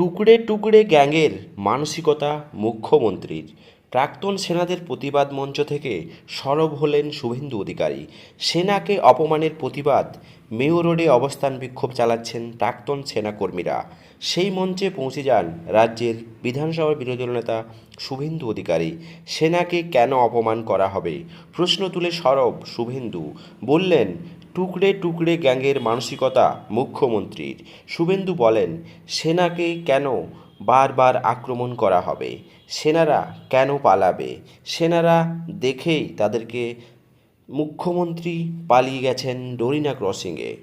টুকরে টুকরে গ্যাংয়ের মানসিকতা মুখ্যমন্ত্রীর। প্রাক্তন সেনাদের প্রতিবাদ মঞ্চ থেকে সরব হলেন শুভেন্দু অধিকারী। সেনাকে অপমানের প্রতিবাদ, মেয়ো রোডে অবস্থান বিক্ষোভ চালাচ্ছেন প্রাক্তন সেনাকর্মীরা। সেই মঞ্চে পৌঁছে যান রাজ্যের বিধানসভার বিরোধী দলনেতা শুভেন্দু অধিকারী। সেনাকে কেন অপমান করা হবে? প্রশ্ন তুলে সরব শুভেন্দু। বললেন টুকরে টুকরে গ্যাংয়ের মানসিকতা মুখ্যমন্ত্রীর। শুভেন্দু বলেন, সেনাকে কেন বারবার আক্রমণ করা হবে? সেনারা কেন পালাবে? সেনারা দেখেই তাদেরকে মুখ্যমন্ত্রী পালিয়ে গেছেন ডোরিনা ক্রসিংয়ে।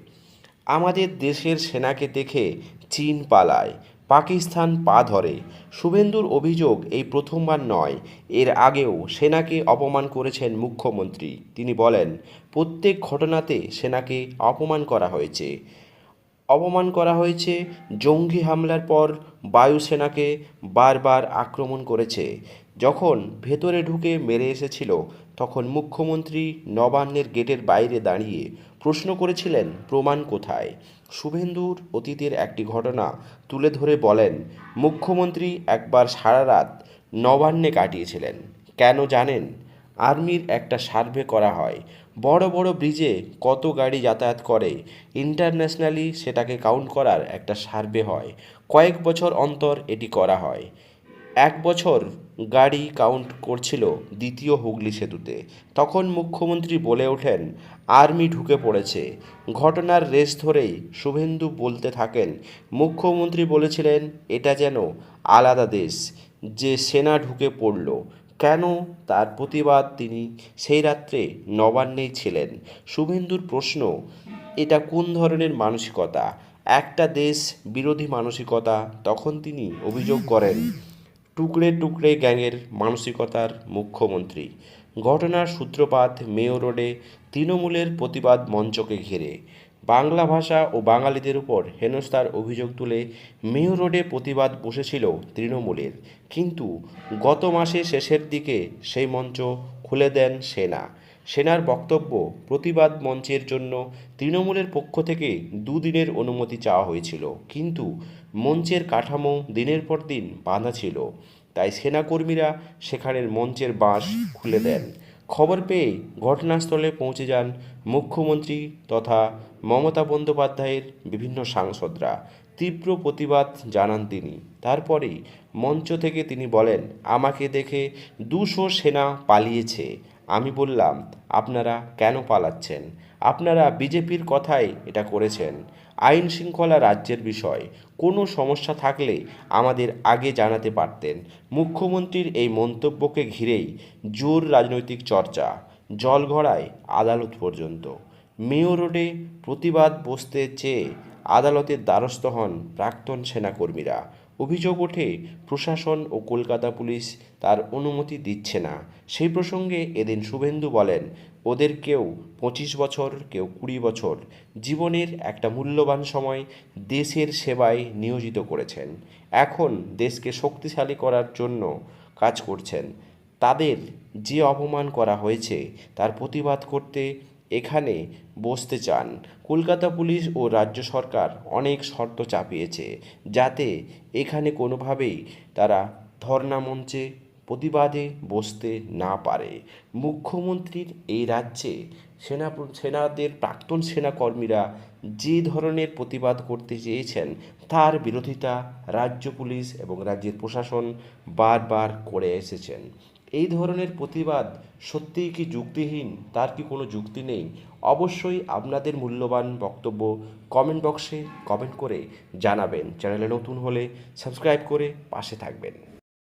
আমাদের দেশের সেনাকে দেখে চীন পালায়। পাকিস্তান পা ধরে। শুভেন্দুর অভিযোগ এই প্রথমবার নয়। এর আগেও সেনাকে অপমান করেছেন মুখ্যমন্ত্রী। তিনি বলেন, প্রত্যেক ঘটনাতে সেনাকে অপমান করা হয়েছে। অপমান করা হয়েছে। জঙ্গি হামলার পর বায়ুসেনাকে বারবার আক্রমণ করেছে। যখন ভেতরে ঢুকে মেরে এসেছিল, তখন মুখ্যমন্ত্রী নবান্নের গেটের বাইরে দাঁড়িয়ে প্রশ্ন করেছিলেন, প্রমাণ কোথায়? শুভেন্দুর অতীতের একটি ঘটনা তুলে ধরে বলেন, মুখ্যমন্ত্রী একবার সারা রাত নবান্নে কাটিয়েছিলেন। কেন জানেন? আর্মির একটা সার্ভে করা হয়। বড় বড় ব্রিজে কত গাড়ি যাতায়াত করে, ইন্টারন্যাশনালি সেটাকে কাউন্ট করার একটা সার্ভে হয়। কয়েক বছর অন্তর এটি করা হয়। এক বছর গাড়ি কাউন্ট করছিল দ্বিতীয় হুগলি সেতুতে। তখন মুখ্যমন্ত্রী বলে ওঠেন, আর্মি ঢুকে পড়েছে। ঘটনার রেস ধরেই শুভেন্দু বলতে থাকেন, মুখ্যমন্ত্রী বলেছিলেন, এটা যেন আলাদা দেশ, যে সেনা ঢুকে পড়ল। কেন তার প্রতিবাদ তিনি সেই রাত্রে নবান্নেই ছিলেন? শুভেন্দুর প্রশ্ন, এটা কোন ধরনের মানসিকতা? একটা দেশ বিরোধী মানসিকতা, তখন তিনি অভিযোগ করেন, টুকরে টুকরে গ্যাংয়ের মানসিকতার মুখ্যমন্ত্রী। ঘটনার সূত্রপাত মেয়ো রোডে তৃণমূলের প্রতিবাদ মঞ্চকে ঘিরে। বাংলা ভাষা ও বাঙালিদের উপর হেনস্থার অভিযোগ তুলে মেয়ো রোডে প্রতিবাদ বসেছিল তৃণমূলের। কিন্তু গত মাসে শেষের দিকে সেই মঞ্চ খুলে দেন সেনা। সেনার বক্তব্য প্রতিবাদ মঞ্চের জন্য তৃণমূলের পক্ষ থেকে দুদিনের অনুমতি চাওয়া হয়েছিল। কিন্তু মঞ্চের কাঠামো দিনের পর দিন বাঁধা ছিল। তাই সেনাকর্মীরা সেখানের মঞ্চের বাঁশ খুলে দেন। খবর পেয়ে ঘটনাস্থলে পৌঁছে যান মুখ্যমন্ত্রী তথা মমতা বন্দ্যোপাধ্যায়ের বিভিন্ন সাংসদরা। তীব্র প্রতিবাদ জানান তিনি। তারপরেই মঞ্চ থেকে তিনি বলেন, আমাকে দেখে দুশো সেনা পালিয়েছে। আমি বললাম, আপনারা কেন পালাচ্ছেন? আপনারা বিজেপির কথাই এটা করেছেন। আইন শৃঙ্খলা রাজ্যের বিষয়। কোনো সমস্যা থাকলে আমাদের আগে জানাতে পারতেন। মুখ্যমন্ত্রীর এই মন্তব্যকে ঘিরেই জোর রাজনৈতিক চর্চা, জলঘড়ায় আদালত পর্যন্ত। মেয়ো রোডে প্রতিবাদ বসতে চেয়ে আদালতের দ্বারস্থ হন প্রাক্তন সেনাকর্মীরা। অভিযোগ ওঠে, প্রশাসন ও কলকাতা পুলিশ তার অনুমতি দিচ্ছে না। সেই প্রসঙ্গে এদিন শুভেন্দু বলেন, ওদের কেউ পঁচিশ বছর, কেউ কুড়ি বছর জীবনের একটা মূল্যবান সময় দেশের সেবায় নিয়োজিত করেছেন। এখন দেশকে শক্তিশালী করার জন্য কাজ করছেন। তাদের যে অপমান করা হয়েছে, তার প্রতিবাদ করতে এখানে বসতে চান। কলকাতা পুলিশ ও রাজ্য সরকার অনেক শর্ত চাপিয়েছে যাতে এখানে কোনোভাবেই তারা ধর্ণা মঞ্চে প্রতিবাদে বসতে না পারে। মুখ্যমন্ত্রীর এই রাজ্যে সেনা সেনাদের প্রাক্তন সেনাকর্মীরা যে ধরনের প্রতিবাদ করতে চেয়েছেন, তার বিরোধিতা রাজ্য পুলিশ এবং রাজ্যের প্রশাসন বারবার করে এসেছেন। এই ধরনের প্রতিবাদ সত্যিই কি যুক্তিহীন? তার কি কোনো যুক্তি নেই? অবশ্যই আপনাদের মূল্যবান বক্তব্য কমেন্ট বক্সে কমেন্ট করে জানাবেন। চ্যানেলে নতুন হলে সাবস্ক্রাইব করে পাশে থাকবেন।